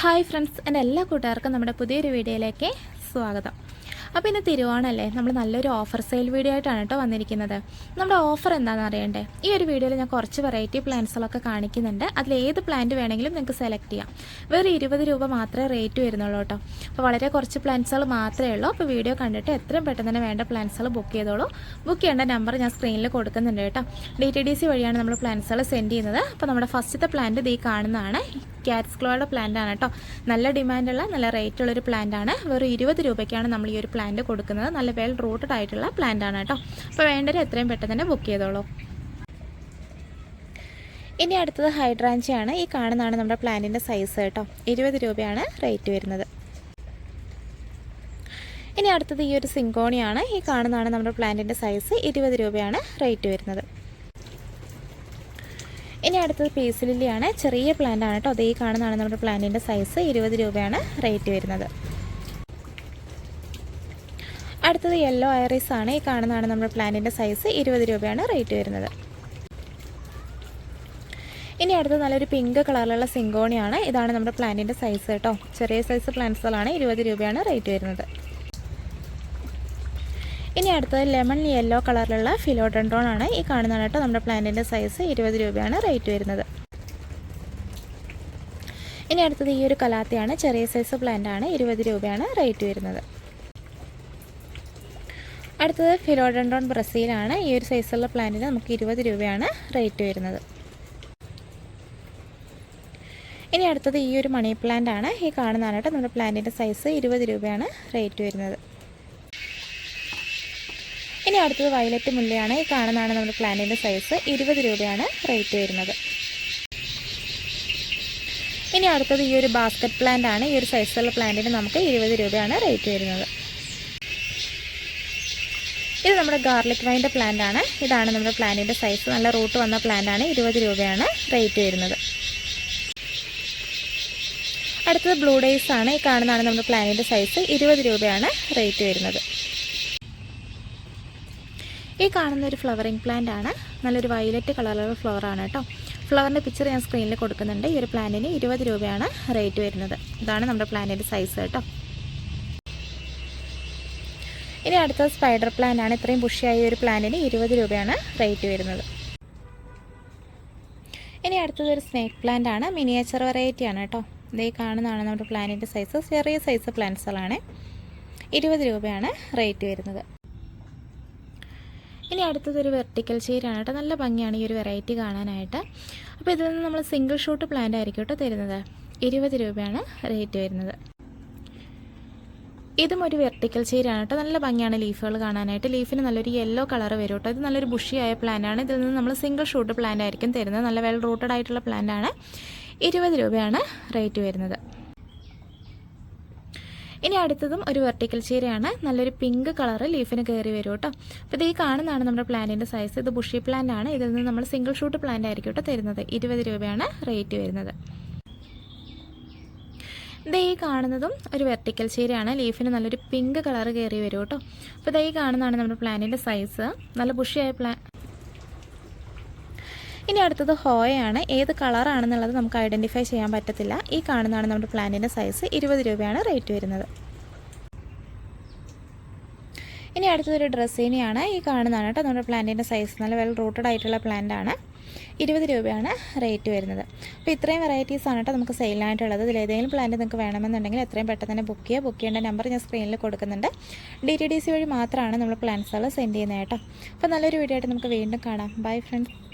Hi friends എന്റെ എല്ലാ കൂട്ടുകാർക്കും നമ്മുടെ പുതിയൊരു വീഡിയോയിലേക്ക് സ്വാഗതം. അപ്പോൾ ഇന്ന് തിരുവോണമല്ലേ നമ്മൾ നല്ലൊരു ഓഫർ സെയിൽ വീഡിയോ ആയിട്ടാണ് കേട്ടോ വന്നിരിക്കുന്നത്. നമ്മുടെ ഓഫർ എന്താണെന്ന് അറിയണ്ടേ? ഈ ഒരു വീഡിയോയിൽ ഞാൻ കുറച്ച് വെറൈറ്റി പ്ലാന്റ്സുകളൊക്കെ കാണിക്കുന്നുണ്ട്. അതിൽ ഏത് പ്ലാന്റ് വേണമെങ്കിലും നിങ്ങൾക്ക് സെലക്ട് ചെയ്യാം. വെറും ഇരുപത് രൂപ മാത്രമേ റേറ്റ് വരുന്നുള്ളൂ കേട്ടോ. അപ്പോൾ വളരെ കുറച്ച് പ്ലാന്റ്സുകൾ മാത്രമേ ഉള്ളൂ. അപ്പോൾ വീഡിയോ കണ്ടിട്ട് എത്രയും പെട്ടെന്ന് തന്നെ വേണ്ട പ്ലാന്റ്സുകൾ ബുക്ക് ചെയ്തോളൂ. ബുക്ക് ചെയ്യേണ്ട നമ്പർ ഞാൻ സ്ക്രീനിൽ കൊടുക്കുന്നുണ്ട് കേട്ടോ. ഡി വഴിയാണ് നമ്മൾ പ്ലാന്റ്സുകൾ സെൻഡ് ചെയ്യുന്നത്. അപ്പോൾ നമ്മുടെ ഫസ്റ്റത്തെ പ്ലാന്റ് ഇത് ഈ കാണുന്നതാണ്. ക്യാറ്റ്സ് ക്ലോയുടെ പ്ലാന്റ് ആണ് കേട്ടോ നല്ല ഡിമാൻഡുള്ള നല്ല റേറ്റ് ഉള്ളൊരു പ്ലാന്റ് ആണ്. വെറും ഇരുപത് രൂപയ്ക്കാണ് നമ്മൾ ഈ ഒരു പ്ലാന്റ് കൊടുക്കുന്നത്. നല്ല വെൽ റൂട്ടഡ് ആയിട്ടുള്ള പ്ലാന്റ് ആണ് കേട്ടോ അപ്പോൾ വേണ്ടവർ എത്രയും പെട്ടെന്ന് തന്നെ ബുക്ക് ചെയ്തോളൂ. ഇനി അടുത്തത് ഹൈഡ്രാഞ്ചിയാണ് ഈ കാണുന്നതാണ് നമ്മുടെ പ്ലാന്റിന്റെ സൈസ് കേട്ടോ ഇരുപത് രൂപയാണ് റേറ്റ് വരുന്നത്. ഇനി അടുത്തത് ഈ ഒരു സിങ്കോണിയാണ് ഈ കാണുന്നതാണ് നമ്മുടെ പ്ലാന്റിന്റെ സൈസ് ഇരുപത് രൂപയാണ് റേറ്റ് വരുന്നത്. ഇനി അടുത്തത് പീസ് ലില്ലിയാണ് ചെറിയ പ്ലാന്റ് ആണ് കേട്ടോ അതേ കാണുന്നതാണ് നമ്മുടെ പ്ലാന്റിന്റെ സൈസ് ഇരുപത് രൂപയാണ് റേറ്റ് വരുന്നത്. അടുത്തത് യെല്ലോ ഐറിസ് ആണ്. ഈ കാണുന്നതാണ് നമ്മുടെ പ്ലാന്റിന്റെ സൈസ് ഇരുപത് രൂപയാണ് റേറ്റ് വരുന്നത്. ഇനി അടുത്തത് നല്ലൊരു പിങ്ക് കളറിലുള്ള സിങ്കോണിയാണ് ഇതാണ് നമ്മുടെ പ്ലാന്റിന്റെ സൈസ് കേട്ടോ ചെറിയ സൈസ് പ്ലാന്റ്സുകളാണ് ഇരുപത് രൂപയാണ് റേറ്റ് വരുന്നത്. ഇനി അടുത്തത് ലെമൺ യെല്ലോ കളറിലുള്ള ഫിലോഡൻഡ്രോൺ ആണ് ഈ കാണുന്നതാണ് കേട്ടോ നമ്മുടെ പ്ലാന്റിന്റെ സൈസ് ഇരുപത് രൂപയാണ് റേറ്റ് വരുന്നത്. ഇനി അടുത്തത് ഈ ഒരു കലാത്തിയാണ്. ചെറിയ സൈസ് പ്ലാന്റ് ആണ്. ഇരുപത് രൂപയാണ് റേറ്റ് വരുന്നത്. അടുത്തത് ഫിലോഡൻഡ്രോൺ ബ്രസീലാണ്. ഈ ഒരു സൈസുള്ള പ്ലാന്റിന് നമുക്ക് ഇരുപത് രൂപയാണ് റേറ്റ് വരുന്നത്. ഇനി അടുത്തത് ഈ ഒരു മണി പ്ലാന്റ് ആണ്. ഈ കാണുന്നതാണ് കേട്ടോ നമ്മുടെ പ്ലാന്റിന്റെ സൈസ് ഇരുപത് രൂപയാണ് റേറ്റ് വരുന്നത്. ഇനി അടുത്തത് വയലറ്റ് മുല്ലയാണ്. ഈ കാണുന്നതാണ് നമ്മുടെ പ്ലാന്റിന്റെ സൈസ് ഇരുപത് രൂപയാണ് റേറ്റ് വരുന്നത്. ഇനി അടുത്തത് ഈ ഒരു ബാസ്ക്കറ്റ് പ്ലാന്റ് ആണ്. ഈ ഒരു സൈസുള്ള പ്ലാന്റിന് നമുക്ക് ഇരുപത് രൂപയാണ് റേറ്റ് വരുന്നത്. ഇത് നമ്മുടെ ഗാർലിക് വൈന്റെ പ്ലാന്റ് ആണ്. ഇതാണ് നമ്മുടെ പ്ലാന്റിന്റെ സൈസ് നല്ല റൂട്ട് വന്ന പ്ലാന്റ് ആണ്. ഇരുപത് രൂപയാണ് റേറ്റ് വരുന്നത്. അടുത്തത് ബ്ലൂ ഡേയ്സ് ആണ്. ഈ കാണുന്നതാണ് നമ്മുടെ പ്ലാന്റിന്റെ സൈസ് ഇരുപത് രൂപയാണ് റേറ്റ് വരുന്നത്. ഈ കാണുന്ന ഒരു ഫ്ലവറിങ് പ്ലാന്റ് ആണ്. നല്ലൊരു വയലറ്റ് കളറുള്ള ഫ്ലവർ ആണ് കേട്ടോ. ഫ്ലവറിന്റെ പിക്ചർ ഞാൻ സ്ക്രീനിൽ കൊടുക്കുന്നുണ്ട്. ഈ ഒരു പ്ലാന്റിന് ഇരുപത് രൂപയാണ് റേറ്റ് വരുന്നത്. ഇതാണ് നമ്മുടെ പ്ലാന്റിന്റെ സൈസ് കേട്ടോ. ഇനി അടുത്ത സ്പൈഡർ പ്ലാന്റ് ആണ്. ഇത്രയും പുഷിയായ ഒരു പ്ലാന്റിന് ഇരുപത് രൂപയാണ് റേറ്റ് വരുന്നത്. ഇനി അടുത്തത് ഒരു സ്നേക്ക് പ്ലാന്റ് ആണ്. മിനിയേച്ചർ വെറൈറ്റി ആണ് കേട്ടോ. ഇതേ കാണുന്നതാണ് നമ്മുടെ പ്ലാന്റിന്റെ സൈസ് ചെറിയ സൈസ് പ്ലാന്റ്സുകളാണ് ഇരുപത് രൂപയാണ് റേറ്റ് വരുന്നത്. ഇനി അടുത്തതൊരു വെർട്ടിക്കൽ ചെയറാണ് കേട്ടോ. നല്ല ഭംഗിയാണ് ഈ ഒരു വെറൈറ്റി കാണാനായിട്ട്. അപ്പോൾ ഇതിൽ നിന്ന് നമ്മൾ സിംഗിൾ ഷൂട്ട് പ്ലാന്റ് ആയിരിക്കും കേട്ടോ തരുന്നത്. ഇരുപത് രൂപയാണ് റേറ്റ് വരുന്നത്. ഇതും ഒരു വെർട്ടിക്കൽ ചെയറാണ് കേട്ടോ. നല്ല ഭംഗിയാണ് ലീഫുകൾ കാണാനായിട്ട്. ലീഫിന് നല്ലൊരു യെല്ലോ കളർ വരും കേട്ടോ. ഇത് നല്ലൊരു ബുഷിയായ പ്ലാന്റാണ് ഇതിൽ നിന്ന് നമ്മൾ സിംഗിൾ ഷൂട്ട് പ്ലാന്റ് ആയിരിക്കും തരുന്നത്. നല്ല വെൽ റൂട്ടഡ് ആയിട്ടുള്ള പ്ലാന്റ് ആണ്. ഇരുപത് രൂപയാണ് റേറ്റ് വരുന്നത്. ഇനി അടുത്തതും ഒരു വെർട്ടിക്കൽ ചീരയാണ്. നല്ലൊരു പിങ്ക് കളർ ലീഫിന് കയറി വരും കേട്ടോ അപ്പോൾ ഇത് ഈ കാണുന്നതാണ് നമ്മുടെ പ്ലാന്റിന്റെ സൈസ് ഇത് ബുഷി പ്ലാന്റ് ആണ്. ഇതിൽ നിന്ന് നമ്മൾ സിംഗിൾ ഷൂട്ട് പ്ലാന്റ് ആയിരിക്കും കേട്ടോ തരുന്നത്. ഇരുപത് രൂപയാണ് റേറ്റ് വരുന്നത്. ഈ കാണുന്നതും ഒരു വെർട്ടിക്കൽ ചീരയാണ്. ലീഫിന് നല്ലൊരു പിങ്ക് കളർ കയറി വരും കേട്ടോ അപ്പോൾ ദൈ കാണുന്നതാണ് നമ്മുടെ പ്ലാന്റിന്റെ സൈസ് നല്ല ബുഷിയായ പ്ലാൻ ഇനി അടുത്തത് ഹോയാണ് ഏത് കളറാണെന്നുള്ളത് നമുക്ക് ഐഡന്റിഫൈ ചെയ്യാൻ പറ്റത്തില്ല. ഈ കാണുന്നതാണ് നമ്മുടെ പ്ലാന്റിന്റെ സൈസ്. ഇരുപത് രൂപയാണ് റേറ്റ് വരുന്നത്. ഇനി അടുത്തൊരു ഡ്രസ്സീനിയാണ് ഈ കാണുന്നതാണ് കേട്ടോ നമ്മുടെ പ്ലാന്റിന്റെ സൈസ്. നല്ല വെൽ റൂട്ടഡ് ആയിട്ടുള്ള പ്ലാന്റ് ആണ് ഇരുപത് രൂപയാണ് റേറ്റ് വരുന്നത്. അപ്പോൾ ഇത്രയും വെറൈറ്റീസ് ആണ് കേട്ടോ നമുക്ക് സെയിലായിട്ടുള്ളത് ഇതിൽ ഏതെങ്കിലും പ്ലാന്റ് നിങ്ങൾക്ക് വേണമെന്നുണ്ടെങ്കിൽ എത്രയും പെട്ടെന്ന് തന്നെ ബുക്ക് ചെയ്യുക. ബുക്ക് ചെയ്യേണ്ട നമ്പർ ഞാൻ സ്ക്രീനിൽ കൊടുക്കുന്നുണ്ട്. ഡി ടി ഡി സി വഴി മാത്രമാണ് നമ്മൾ പ്ലാൻസുകൾ സെൻഡ് ചെയ്യുന്നത് കേട്ടോ. അപ്പോൾ നല്ലൊരു വീഡിയോ ആയിട്ട് നമുക്ക് വീണ്ടും കാണാം. Bye friends